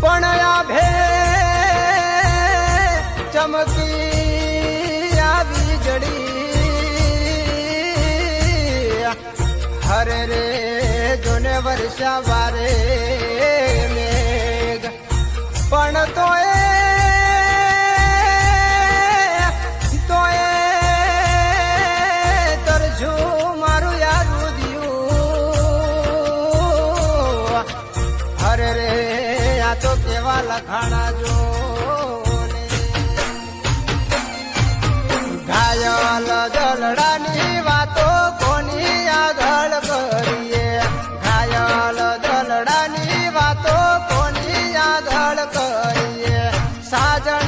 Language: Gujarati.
પણ આભે ચમકી આવી જડી. હરે રે, જોને વર્ષા વારે મેઘ. પણ તો હરે રે આ તો કેવા લખાણા જો ઘાયલ જલડાની વાતો કોની આગળ કરીએ? ઘાયલ જલડાની વાતો કોની આગળ કરીએ? સાજણ